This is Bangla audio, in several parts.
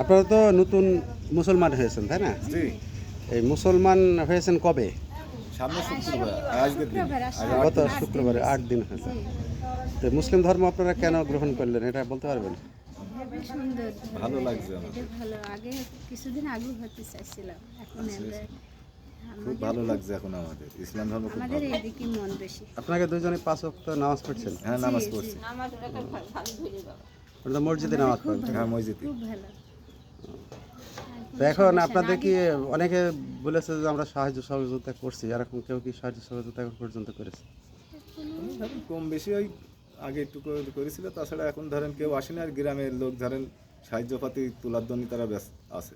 আপনারা তো নতুন মুসলমান হয়েছেন তাই না? এই মুসলমান হয়েছেন কবে? সামনে শুক্রবার আজকের দিন। গত। শুক্রবারে আট দিন হয়েছে। তো মুসলিম ধর্ম আপনারা কেন গ্রহণ করলেন এটা বলতে পারবেন? ভালো লাগছে ভালো। আগে কিছুদিন আগে হতে চাইছিলাম এখন খুব ভালো লাগছে এখন আমাদের। ইসলাম ধর্ম খুব আমাদের ভালো। এইদিকে মন বেশি। আপনাকে দুজনে পাঁচ ওয়াক্ত নামাজ পড়ছেন? হ্যাঁ নামাজ পড়ছি। আপনারা মসজিদে নামাজ পড়েন? হ্যাঁ মসজিদে। খুব ভালো। তো এখন আপনাদের কি অনেকে বলেছে যে আমরা সাহায্য সহযোগিতা করছি এরকম কেউ কি সাহায্য সহযোগিতা এখন পর্যন্ত করেছে? কম বেশি ওই আগে একটু করে- করেছিল তাছাড়া এখন ধরেন কেউ আসেনি আর গ্রামের লোক ধরেন সাহায্যপাতি তোলার জন্য তারা ব্যস্ত আছে।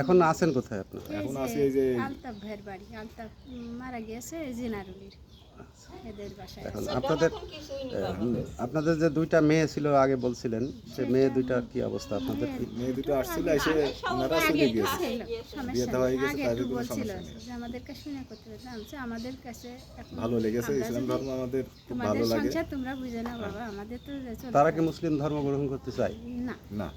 এখন আছেন কোথায় আপনারা? এখন আসি এই যে আলতাফ ভাইয়ের বাড়ি আলতাফ মারা গিয়েছে জেনারুলির এখন আপনাদের আপনাদের যে দুইটা মেয়ে ছিল আগে বলছিলেন সে মেয়ে দুইটার কি অবস্থা আপনাদের? কি মেয়ে দুটো আসছিল এসে ওনারা চলে গিয়েছে। বিয়ে দেওয়া হয়ে গেছে, তাদের কোনো সমস্যা নেই। যে আমাদেরকে শুনে করতে আমাদের কাছে ভালো লেগেছে ইসলাম ধর্ম আমাদের খুব ভালো লাগে। তোমরা বুঝে না বাবা আমাদের তো তারা কি মুসলিম ধর্ম গ্রহণ করতে চায়? না। না।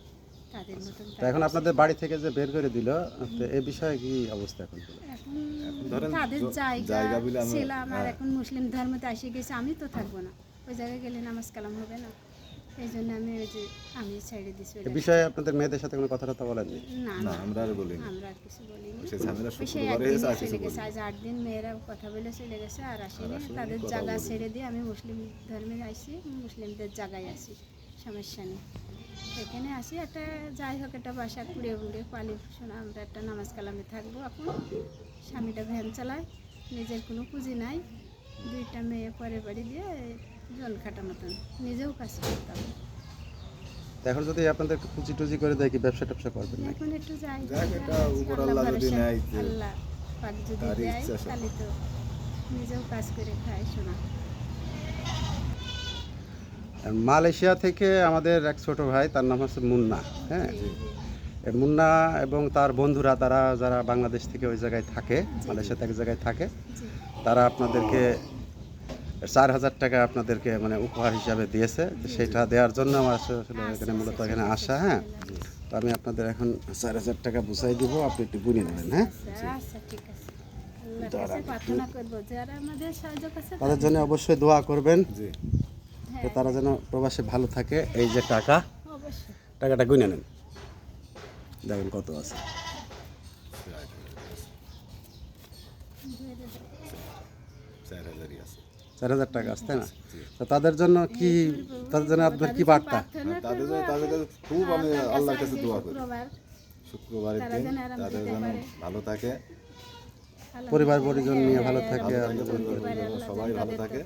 তাদের মতন তো এখন আপনাদের বাড়ি থেকে যে বের করে দিল তো এ বিষয়ে কি অবস্থা এখন? এখন তাদের জায়গা জায়গা বলে ছিলাম আর হ্যাঁ। এখন মুসলিম ধর্মতে এসে গেছে আমি তো থাকব না। ওই জায়গায় গেলে নামাজ কালাম হবে না। এই জন্য আমি ওই যে আমি ছেড়ে দিছি এ বিষয়ে আপনাদের মেয়েদের সাথে কোনো কথা টথা বলেননি? না না আমরা আর বলিনি। আমরা আর কিছু বলিনি। সে ঝামেলা চলে গেছে আজ আট দিন মেয়েরা কথা বলে চলে গেছে আর আসেনি, তাদের জায়গা ছেড়ে দিয়ে আমি মুসলিম ধর্মে আসি মুসলিমদের জায়গায় আসি সমস্যা নেই। এখানে আসি একটা যাই হোক একটা বাসা কুড়ে উড়ে পালি শোনা আমরা একটা নামাজ কালামে থাকব এখন। স্বামীটা ভ্যান চালায় নিজের কোনো পুঁজি নাই। দুইটা মেয়ে পরে বাড়ি দিয়ে জন খাটা মতন নিজেও কাজ করতাম। এখন যদি আপনাদের পুঁজি টুজি করে দেয় কি ব্যবসা ট্যাবসা করবেন এখন একটু যাই। যাক, এটা উপর আল্লাহ যদি নেয় আল্লাহ পাক যদি দেয় তাহলে তো নিজেও কাজ করে খায় শোনা মালয়েশিয়া থেকে আমাদের এক ছোট ভাই তার নাম হচ্ছে মুন্না হ্যাঁ? মুন্না এবং তার বন্ধুরা তারা যারা বাংলাদেশ থেকে ওই জায়গায় থাকে মালয়েশিয়াতে এক জায়গায় থাকে তারা আপনাদেরকে চার হাজার টাকা আপনাদেরকে মানে উপহার হিসাবে দিয়েছে। সেটা দেওয়ার জন্য আমার আসলে আসলে এখানে মূলত এখানে আসা হ্যাঁ? তো আমি আপনাদের এখন চার হাজার টাকা বুঝাই দিব আপনি একটু গুনে নেবেন হ্যাঁ? আচ্ছা আচ্ছা তাদের জন্য অবশ্যই দোয়া করবেন। জি যে তারা যেন প্রবাসে ভালো থাকে এই যে টাকা টাকাটা গুনে নেন। দেখেন কত আছে। চার হাজার টাকা আছে তাই না? তো তাদের জন্য কি তাদের জন্য আপনার কি বার্তা? হ্যাঁ, তাদের জন্য তাদের কাছে খুব আমি আল্লাহর কাছে দোয়া করি। শুক্রবারের দিন তাদের যেন ভালো থাকে। পরিবার পরিজন নিয়ে ভালো থাকে। সবাই ভালো থাকে।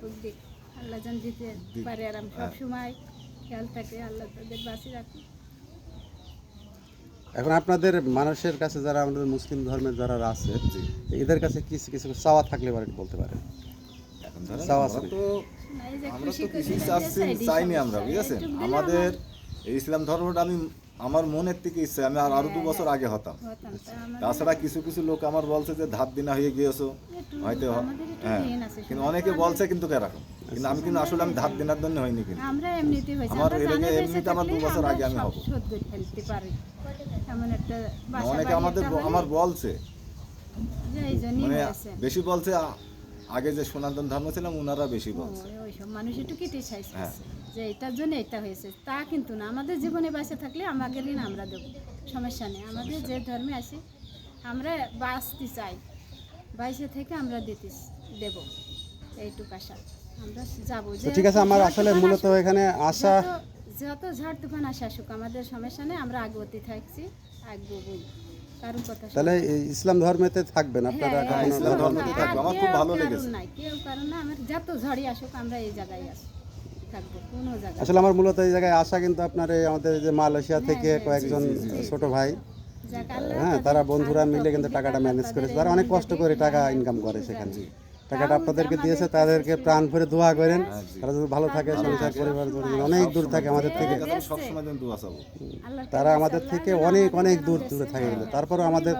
আল্লাহ যেন দিতে পারে আরাম সব সময় খেয়াল থাকে আল্লাহ তাদের বাঁচি রাখুন এখন আপনাদের মানুষের কাছে যারা আমাদের মুসলিম ধর্মের যারা আছে এদের কাছে কিছু কিছু চাওয়া থাকলে এবার একটু বলতে পারেন। চাওয়া আমরা আছে। তো আমরা দিই চাইনি আমরা বুঝেছেন আমাদের এই ইসলাম ধর্মটা আমি আমার মনের থেকে ইচ্ছে আমি আর আরও দু বছর আগে হতাম। আমাদের তাছাড়া কিছু কিছু লোক আমার বলছে যে ধাপ দিনা হয়ে গিয়েছো। হয়তো হ্যাঁ কিন্তু অনেকে বলছে কিন্তু এরকম কিন্তু আমি কিন্তু আসলে আমি ধাপ দিনার জন্য হয়নি কিন্তু। আমরা বেঁচে এমনিতে আমার দু বছর আগে আমি হব। অনেকে আমাদের আমার বলছে। মানে বেশি বলছে আগে যে সনাতন ধর্ম ছিলাম ওনারা বেশি বলছে। মানুষ একটু কেটে চাইছে। হ্যাঁ। যে এটার জন্য এটা হয়েছে। তা কিন্তু না। আমাদের জীবনে বাঁচে থাকলে আমাদের ঋণ আমরা দেবো। সমস্যা নেই। আমাদের যে ধর্মে আসি আমরা বাঁচতে চাই। বাইশে থেকে আমরা দিতে দেব। এইটুকু আশা। আমরা যাব। ঠিক আছে আমার আসলে মূলত এখানে আসা যত- ঝড় তুফান আসে আসুক আমাদের সমস্যা নেই। আমরা আগবতে থাকছি আগবো তাহলে ইসলাম ধর্মেতে থাকবেন আপনারা? হ্যাঁ, ইসলাম আমার খুব ভালো লেগেছে। কেউ কারণ না আমার যত ঝড়ি আসুক আমরা এই জায়গায় আসি থাকব কোনো জায়গায়। আসলে আমার মূলত এই জায়গায় আসা কিন্তু আপনার এই আমাদের যে মালয়েশিয়া থেকে কয়েকজন ছোট ভাই। হ্যাঁ তারা বন্ধুরা মিলে কিন্তু টাকাটা ম্যানেজ করেছে। তারা অনেক কষ্ট করে টাকা ইনকাম করে সেখানে। টাকাটা আপনাদেরকে দিয়েছে তাদেরকে প্রাণ ভরে দোয়া করেন। হ্যাঁ, তারা যদি ভালো থাকে সংসার পরিবার অনেক দূর থাকে আমাদের থেকে। তারা আমাদের থেকে অনেক অনেক দূর দূরে থাকে। হ্যাঁ, কিন্তু তারপরও আমাদের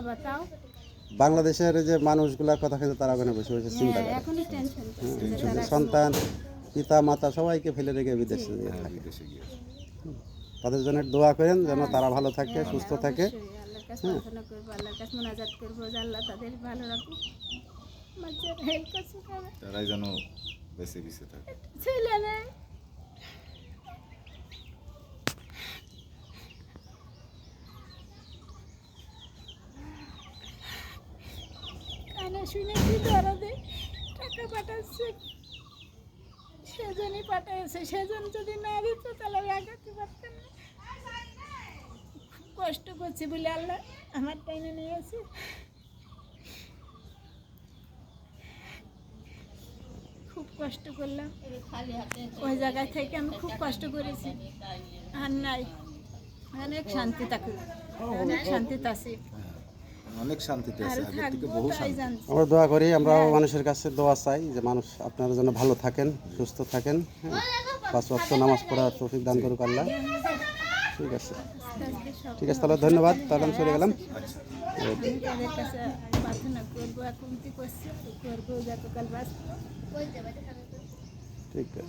বাংলাদেশের যে মানুষগুলোর কথা কিন্তু তারা ওখানে বসে বসে চিন্তা হ্যাঁ, করে সন্তান পিতা মাতা সবাইকে ফেলে রেখে বিদেশে গিয়ে হ্যাঁ থাকে। তাদের জন্য দোয়া করেন যেন তারা ভালো থাকে সুস্থ থাকে। অবশ্যই আল্লাহর কাছে প্রার্থনা করব আল্লাহর কাছে মোনাজাত করব যে আল্লাহ তাদের ভালো রাখুক। বাচ্চার হেল্প করছে তারা তারাই যেন বেঁচে বেঁচে থাকে। ছেলে নেই কানে শুনে কি দরদে টাকা পাঠাচ্ছে? সেজনই পাঠাচ্ছে সেজন যদি না দিত, তাহলে আমি আগাতে পারতাম না। খুব কষ্ট করছি বলে আল্লাহ আমার টাইনে নিয়েছে খুব কষ্ট করলাম। ওই জায়গা থেকে আমি খুব কষ্ট করেছি। আর নাই। অনেক শান্তি থাকে অনেক শান্তিতে আছি অনেক শান্তিতে আছে থেকে বহু শান্তি। আমরা দোয়া করি আমরা মানুষের কাছে দোয়া চাই যে মানুষ আপনারা যেন ভালো থাকেন সুস্থ থাকেন। হ্যাঁ। পাঁচ ওয়াক্ত নামাজ পড়ার তৌফিক দান করুক আল্লাহ। ঠিক আছে। ঠিক আছে তাহলে ধন্যবাদ। তাহলে আমি চলে গেলাম। ঠিক আছে।